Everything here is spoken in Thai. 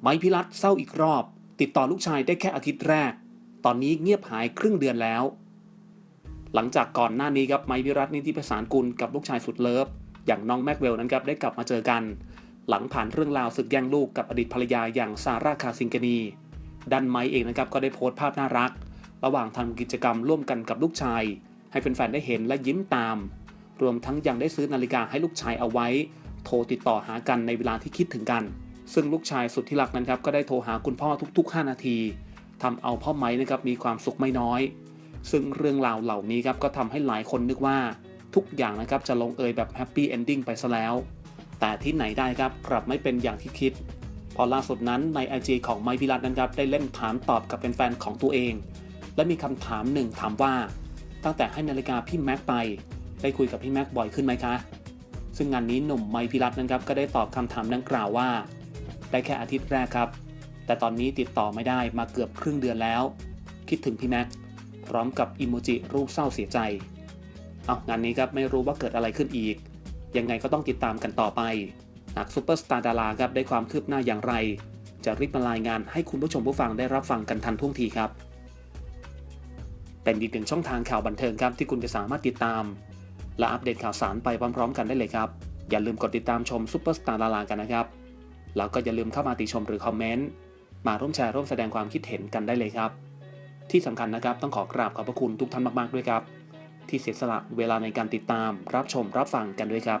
ไม้พิรัตเศร้าอีกรอบ ติดต่อลูกชายได้แค่อาทิตย์แรก ตอนนี้เงียบหายครึ่งเดือนแล้ว หลังจากก่อนหน้านี้ครับไม้พิรัตนิติประสานกุลกับลูกชายสุดเลิฟ อย่างน้องแม็กเวลนั้นครับได้กลับมาเจอกัน หลังผ่านเรื่องราวศึกแย่งลูกกับอดีตภรรยาอย่างซาร่าคาซิงเกนีดันไม้เองนะครับก็ได้โพสต์ภาพน่ารัก ระหว่างทำกิจกรรมร่วมกันกับลูกชาย ให้แฟนๆได้เห็นและยิ้มตาม รวมทั้งยังได้ซื้อนาฬิกาให้ลูกชายเอาไว้ โทรติดต่อหากันในเวลาที่คิดถึงกัน ซึ่งลูกชายสุดที่รักนั้นครับก็ได้โทรหาคุณพ่อทุก ๆ 5 นาทีทำเอาพ่อไม้นะครับมีความสุขไม่น้อย ซึ่งเรื่องราวเหล่านี้ครับก็ทำให้หลายคนนึกว่าทุกอย่างนะครับจะลงเอยแบบแฮปปี้เอนดิ้งไปซะแล้ว แต่ที่ไหนได้ครับกลับไม่เป็นอย่างที่คิด พอล่าสุดนั้นใน IG ของไมพิรัตนั้นครับได้เล่นถามตอบกับแฟนๆของตัวเอง และมีคำถามหนึ่งถามว่า ตั้งแต่ให้นาฬิกาพี่แม็กไป ได้คุยกับพี่แม็กบ่อยขึ้นไหมคะ ซึ่งงานนี้หนุ่มไมพิรัตนะครับก็ได้ตอบคำถามดังกล่าวว่า ได้แค่อาทิตย์แรกครับ แต่ตอนนี้ติดต่อไม่ได้มาเกือบครึ่งเดือนแล้ว คิดถึงพี่แม็กพร้อมกับอิโมจิรูปเศร้าเสียใจ เอางานนี้ครับไม่รู้ว่าเกิดอะไรขึ้นอีก ยังไงก็ต้องติดตามกันต่อไป หากซูเปอร์สตาร์ดาราครับได้ความคืบหน้าอย่างไร จะรีบมารายงานให้คุณผู้ชมผู้ฟังได้รับฟังกันทันท่วงทีครับ เป็นอีกหนึ่งช่องทางข่าวบันเทิงครับที่คุณจะสามารถติดตาม และอัปเดตข่าวสารไปพร้อมๆ กันได้เลยครับ อย่าลืมกดติดตามชมซูเปอร์สตาร์ดารากันนะครับ แล้วก็อย่าลืมเข้ามาติชมหรือคอมเมนต์ มาร่วมแชร์ร่วมแสดงความคิดเห็นกันได้เลยครับ ที่สำคัญนะครับต้องขอกราบขอบพระคุณทุกท่านมากๆด้วยครับ ที่เสียสละเวลาในการติดตามรับชมรับฟังกันด้วยครับ